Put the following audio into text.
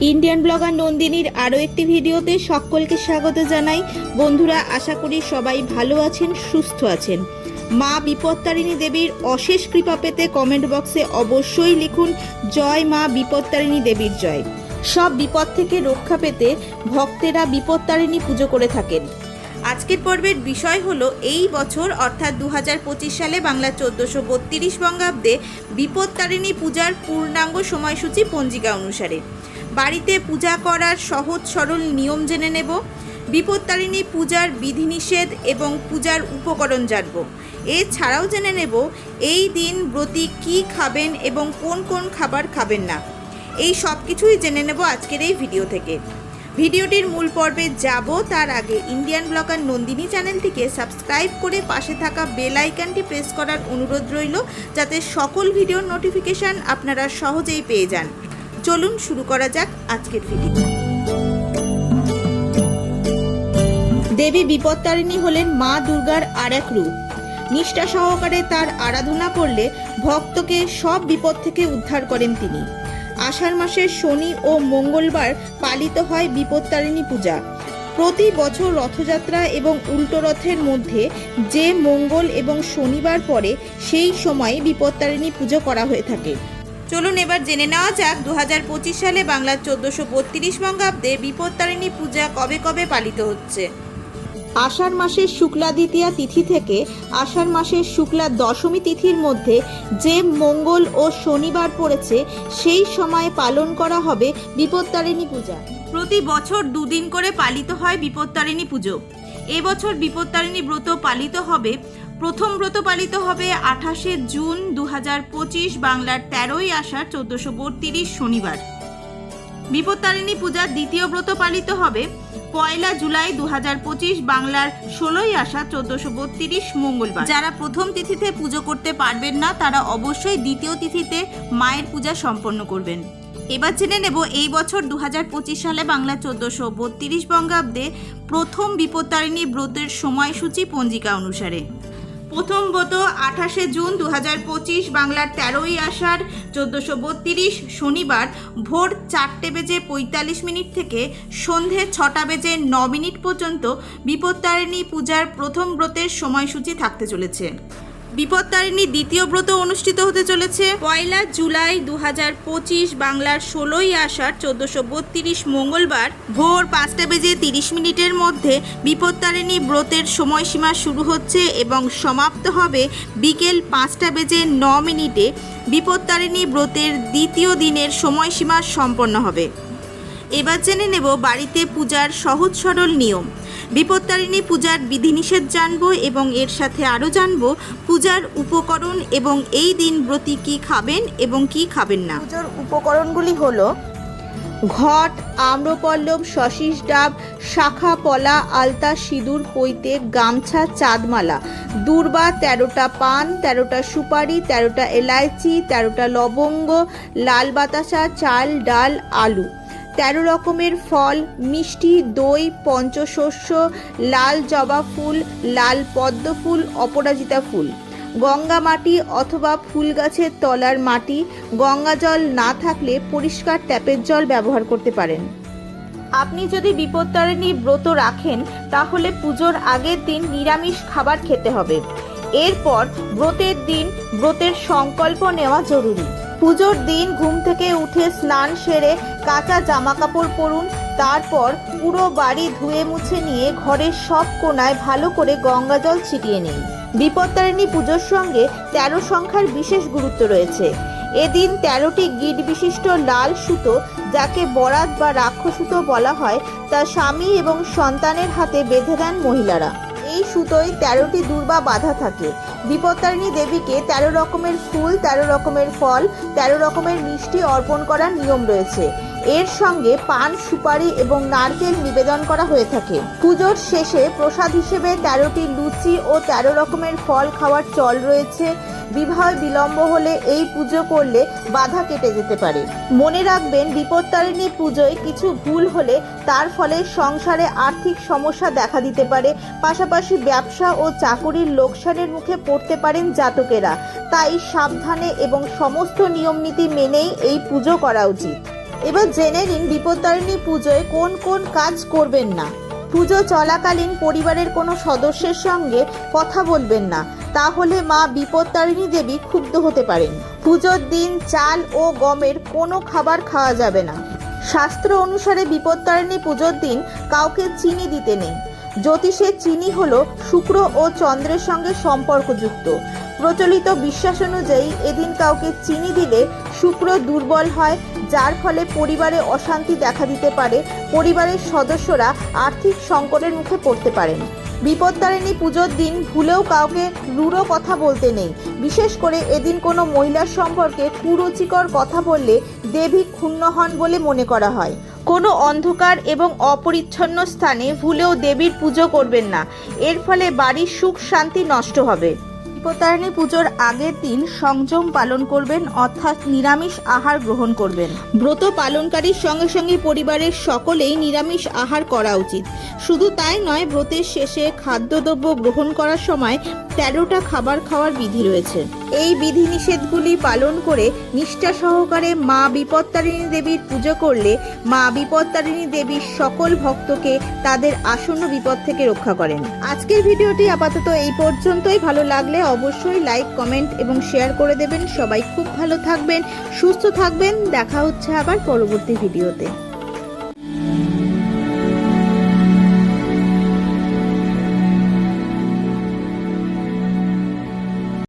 Indian blogger নন্দিনীর আরও একটি ভিডিওতে সকলকে স্বাগত জানাই। বন্ধুরা, আশা করি সবাই ভালো আছেন, সুস্থ আছেন। মা বিপত্তারিণী দেবীর অশেষ কৃপা পেতে কমেন্ট বক্সে অবশ্যই লিখুন, জয় মা বিপত্তারিণী দেবীর জয়। সব বিপদ থেকে রক্ষা পেতে ভক্তেরা বিপত্তারিণী পুজো করে থাকেন। আজকের পর্বের বিষয় হলো, এই বছর, অর্থাৎ দু হাজার পঁচিশ সালে বাংলা চোদ্দোশো বত্রিশ বঙ্গাব্দে বিপত্তারিণী পূজার পূর্ণাঙ্গ সময়সূচি পঞ্জিকা অনুসারে। বাড়িতে পূজা করার সহজ সরল নিয়ম জেনে নেব। বিপত্তারিণী পূজার বিধিনিষেধ এবং পূজার উপকরণ জানব। এছাড়াও জেনে নেব এই দিন ব্রতী কী খাবেন এবং কোন কোন খাবার খাবেন না। এই সব কিছুই জেনে নেব আজকের এই ভিডিও থেকে। ভিডিওটির মূল পর্বে যাব। তার আগে ইন্ডিয়ান ব্লগার নন্দিনী চ্যানেলটিকে সাবস্ক্রাইব করে পাশে থাকা বেল আইকনটি প্রেস করার অনুরোধ রইল, যাতে সকল ভিডিওর নোটিফিকেশান আপনারা সহজেই পেয়ে যান। চলুন শুরু করা যাক আজকের ভিডিও দেবী বিপত্তারিণী হলেন মা দুর্গার আর এক রূপ। নিষ্ঠা সহকারে তার আরাধনা করলে ভক্তকে সব বিপদ থেকে উদ্ধার করেন তিনি। আষাঢ় মাসের শনি ও মঙ্গলবার পালিত হয় বিপত্তারিণী পূজা। প্রতি বছর রথযাত্রা এবং উল্টো রথের মধ্যে যে মঙ্গল এবং শনিবার পরে সেই সময় বিপত্তারিণী পুজো করা হয়ে থাকে। চলুন এবার জেনে নেওয়া যাক দুহাজার পঁচিশ সালে বাংলার চোদ্দোশো বত্রিশ বঙ্গাব্দে বিপত্তারিণী পূজা কবে কবে পালিত হচ্ছে? আষাঢ় মাসের শুক্লা দ্বিতীয়া তিথি থেকে আষাঢ় মাসের শুক্লা দশমী তিথির মধ্যে যে মঙ্গল ও শনিবার পড়েছে সেই সময় পালন করা হবে বিপত্তারিণী পূজা। প্রতি বছর দুদিন করে পালিত হয় বিপত্তারিণী পুজো। এবছর বিপত্তারিণী ব্রত পালিত হবে প্রথম ব্রত পালিত হবে আঠাশে জুন দু পঁচিশ বাংলার তেরোই আষাঢ় চোদ্দোশো বত্রিশ শনিবার। বিপত্তারিণী পূজার দ্বিতীয় ব্রত পালিত হবে পয়লা জুলাই দু পঁচিশ বাংলার ষোলোই আষা চোদ্দশো বত্রিশ মঙ্গলবার। যারা প্রথম তিথিতে পুজো করতে পারবেন না, তারা অবশ্যই দ্বিতীয় তিথিতে মায়ের পূজা সম্পন্ন করবেন। এবার জেনে নেব এই বছর দু হাজার পঁচিশ সালে বাংলা চোদ্দশো বত্রিশ বঙ্গাব্দে প্রথম বিপত্তারিণী ব্রতের সময়সূচি পঞ্জিকা অনুসারে। প্রথম ব্রত আঠাশে জুন দু হাজার পঁচিশ, বাংলার তেরোই আষাঢ় চোদ্দোশো বত্রিশ, শনিবার ভোর চারটে বেজে পঁয়তাল্লিশ মিনিট থেকে সন্ধে ছটা বেজে ন মিনিট পর্যন্ত বিপত্তারিণী পূজার প্রথম ব্রতের সময়সূচি থাকতে চলেছে। বিপত্তারিণী দ্বিতীয় ব্রত অনুষ্ঠিত হতে চলেছে। পয়লা জুলাই দু হাজার পঁচিশ বাংলার ষোলোই আষাঢ় চোদ্দশো বত্রিশ মঙ্গলবার ভোর পাঁচটা বেজে তিরিশ মিনিটের মধ্যে বিপত্তারিণী ব্রতের সময়সীমা শুরু হচ্ছে এবং সমাপ্ত হবে বিকেল পাঁচটা বেজে ন মিনিটে। বিপত্তারিণী ব্রতের দ্বিতীয় দিনের সময়সীমা সম্পন্ন হবে। এবার জেনে নেব বাড়িতে পূজার সহজ সরল নিয়ম। বিপত্তারিণী পূজার বিধিনিষেধ জানব এবং এর সাথে আরও জানব পূজার উপকরণ এবং এই দিন ব্রতী কী খাবেন এবং কি খাবেন না। পুজোর উপকরণগুলি হলো ঘট, আম্রপল্লব শশীষ ডাব, শাখা, পলা, আলতা, সিঁদুর, পৈতে, গামছা, চাঁদমালা। দূর্বা, তেরোটা পান, তেরোটা সুপারি, তেরোটা এলাইচি, তেরোটা লবঙ্গ, লাল বাতাসা, চাল, ডাল, আলু। তেরো রকমের ফল, মিষ্টি, দই, পঞ্চশস্য, লাল জবা ফুল, লাল পদ্ম ফুল, অপরাজিতা ফুল। গঙ্গা মাটি অথবা ফুল গাছের তলার মাটি, গঙ্গা জল না থাকলে পরিষ্কার ট্যাপের জল ব্যবহার করতে পারেন। আপনি যদি বিপত্তারিণী ব্রত রাখেন, তাহলে পুজোর আগের দিন নিরামিষ খাবার খেতে হবে। এরপর ব্রতের দিন ব্রতের সংকল্প নেওয়া জরুরি। পুজোর দিন ঘুম থেকে উঠে স্নান সেরে কাঁচা জামা কাপড় পরুন, তারপর পুরো বাড়ি ধুয়ে মুছে নিয়ে ঘরের সব কোনায় ভালো করে গঙ্গা জল ছিটিয়ে নিন। বিপত্তারিণী পুজোর সঙ্গে তেরো সংখ্যার বিশেষ গুরুত্ব রয়েছে। এদিন তেরোটি গিট বিশিষ্ট লাল সুতো, যাকে বরাত বা রাক্ষসুতো বলা হয়, তা স্বামী এবং সন্তানের হাতে বেঁধে দেন মহিলারা। এই সুতোয় তেরোটি দুর্বা বাঁধা থাকে। বিপত্তারিণী দেবীকে তেরো রকমের ফুল, তেরো রকমের ফল, তেরো রকমের মিষ্টি অর্পণ করার নিয়ম রয়েছে। এর সঙ্গে পান, সুপারি এবং নারকেল নিবেদন করা হয়ে থাকে। পুজোর শেষে প্রসাদ হিসেবে তেরোটি লুচি ও তেরো রকমের ফল খাওয়ার চল রয়েছে। বিবাহ বিলম্ব হলে এই পুজো করলে বাধা কেটে যেতে পারে। মনে রাখবেন বিপত্তারিণী পুজোয় কিছু ভুল হলে তার ফলে সংসারে আর্থিক সমস্যা দেখা দিতে পারে। পাশাপাশি ব্যবসা ও চাকুরির লোকসানের মুখে পড়তে পারেন জাতকেরা। তাই সাবধানে এবং সমস্ত নিয়মনীতি মেনেই এই পুজো করা উচিত। এবার জেনে নিন বিপত্তারিণী পুজোয় কোন কোন কাজ করবেন না। পুজো চলাকালীন পরিবারের কোনো সদস্যের সঙ্গে কথা বলবেন না। তাহলে মা বিপত্তারিণী দেবী ক্ষুব্ধ হতে পারেন। পুজোর দিন চাল ও গমের কোনো খাবার খাওয়া যাবে না। শাস্ত্র অনুসারে বিপত্তারিণী পুজোর দিন কাউকে চিনি দিতে নেই। জ্যোতিষে চিনি হল শুক্র ও চন্দ্রের সঙ্গে সম্পর্কযুক্ত। প্রচলিত বিশ্বাস অনুযায়ী এদিন কাউকে চিনি দিলে শুক্র দুর্বল হয়, যার ফলে পরিবারে অশান্তি দেখা দিতে পারে, পরিবারের সদস্যরা আর্থিক সংকটের মুখে পড়তে পারেন। বিপত্তারিণী পুজোর দিন ভুলেও কাউকে রূঢ় কথা বলতে নেই। বিশেষ করে এদিন কোনো মহিলার সম্পর্কে কুরুচিকর কথা বললে দেবী ক্ষুণ্ণ হন বলে মনে করা হয়। কোনো অন্ধকার এবং অপরিচ্ছন্ন স্থানে ভুলেও দেবীর পুজো করবেন না। এর ফলে বাড়ির সুখ শান্তি নষ্ট হবে। বিপত্তারিণী পুজোর আগের দিন সংযম পালন করবেন, অর্থাৎ নিরামিষ আহার গ্রহণ করবেন। ব্রত পালনকারীর সঙ্গে সঙ্গে পরিবারের সকলেই নিরামিষ আহার করা উচিত। শুধু তাই নয়, ব্রতের শেষে খাদ্যদ্রব্য গ্রহণ করার সময় তেরোটা খাবার খাওয়ার বিধি রয়েছে। এই বিধিনিষেধগুলি পালন করে নিষ্ঠা সহকারে মা বিপত্তারিণী দেবীর পুজো করলে মা বিপত্তারিণী দেবীর সকল ভক্তকে তাদের আসন্ন বিপদ থেকে রক্ষা করেন। আজকের ভিডিওটি আপাতত এই পর্যন্তই। ভালো লাগলে অবশ্যই লাইক কমেন্ট এবং শেয়ার করে দেবেন। সবাই খুব ভালো থাকবেন, সুস্থ থাকবেন। দেখা হচ্ছে আবার পরবর্তী ভিডিওতে